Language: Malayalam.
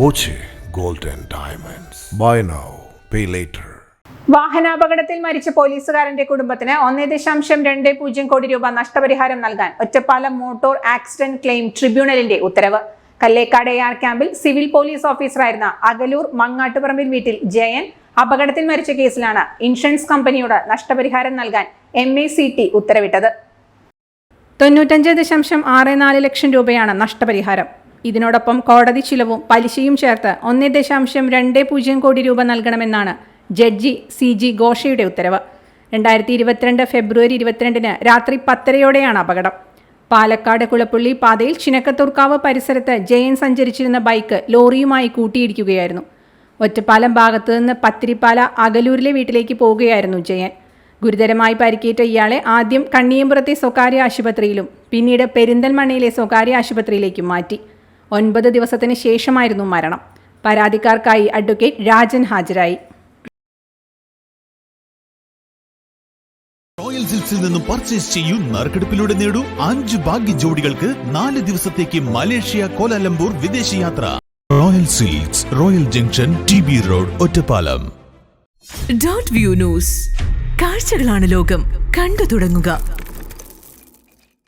Boche gold and Diamonds. Buy now, pay later. വാഹനാപകടത്തിൽ മരിച്ച പോലീസുകാരന്റെ കുടുംബത്തിന് ഒന്നേ ദശാംശം രണ്ട് പൂജ്യം കോടി രൂപ നഷ്ടപരിഹാരം നൽകാൻ ഒറ്റപ്പാലം മോട്ടോർ ആക്സിഡന്റ് ക്ലെയിം ട്രിബ്യൂണലിന്റെ ഉത്തരവ് കല്ലേക്കാട് ആർ ക്യാമ്പിൽ സിവിൽ പോലീസ് ഓഫീസറായിരുന്ന അകലൂർ മങ്ങാട്ടുപറമ്പിൽ വീട്ടിൽ ജയൻ അപകടത്തിൽ മരിച്ച കേസിലാണ് ഇൻഷുറൻസ് കമ്പനിയോട് നഷ്ടപരിഹാരം നൽകാൻ എം എ സി ടി ഉത്തരവിട്ടത് തൊണ്ണൂറ്റഞ്ച് ദശാംശം ആറ് നാല് ലക്ഷം രൂപയാണ് നഷ്ടപരിഹാരം ഇതിനോടൊപ്പം കോടതി ചിലവും പലിശയും ചേർത്ത് ഒന്നേ ദശാംശം രണ്ട് പൂജ്യം കോടി രൂപ നൽകണമെന്നാണ് ജഡ്ജി സി ജി ഘോഷയുടെ ഉത്തരവ്. രണ്ടായിരത്തി ഇരുപത്തിരണ്ട് ഫെബ്രുവരി ഇരുപത്തിരണ്ടിന് രാത്രി പത്തരയോടെയാണ് അപകടം. പാലക്കാട് കുളപ്പുള്ളി പാതയിൽ ചിനക്കത്തൂർക്കാവ് പരിസരത്ത് ജയൻ സഞ്ചരിച്ചിരുന്ന ബൈക്ക് ലോറിയുമായി കൂട്ടിയിടിക്കുകയായിരുന്നു. ഒറ്റപ്പാലം ഭാഗത്തു നിന്ന് പത്തിരിപ്പാല അകലൂരിലെ വീട്ടിലേക്ക് പോവുകയായിരുന്നു ജയൻ. ഗുരുതരമായി പരിക്കേറ്റ ഇയാളെ ആദ്യം കണ്ണിയമ്പുറത്തെ സ്വകാര്യ ആശുപത്രിയിലും പിന്നീട് പെരിന്തൽമണ്ണയിലെ സ്വകാര്യ ആശുപത്രിയിലേക്കും മാറ്റി. ഒൻപത് ദിവസത്തിന് ശേഷമായിരുന്നു മരണം. പരാതിക്കാർക്കായി അഡ്വക്കേറ്റ് രാജൻ ഹാജരായി. റോയൽ സിൽക്സിൽ നിന്നും പർച്ചേസ് ചെയ്യൂ നറുക്കെടുപ്പിലൂടെ നേടൂ അഞ്ച് ഭാഗ്യ ജോഡികൾക്ക് നാല് ദിവസത്തേക്ക് മലേഷ്യ കോലാലംപൂർ വിദേശയാത്ര royal silks royal junction T B road Ottapalam. Dot view news കാഴ്ചകളാണ് ലോകം. കണ്ടു തുടങ്ങുക.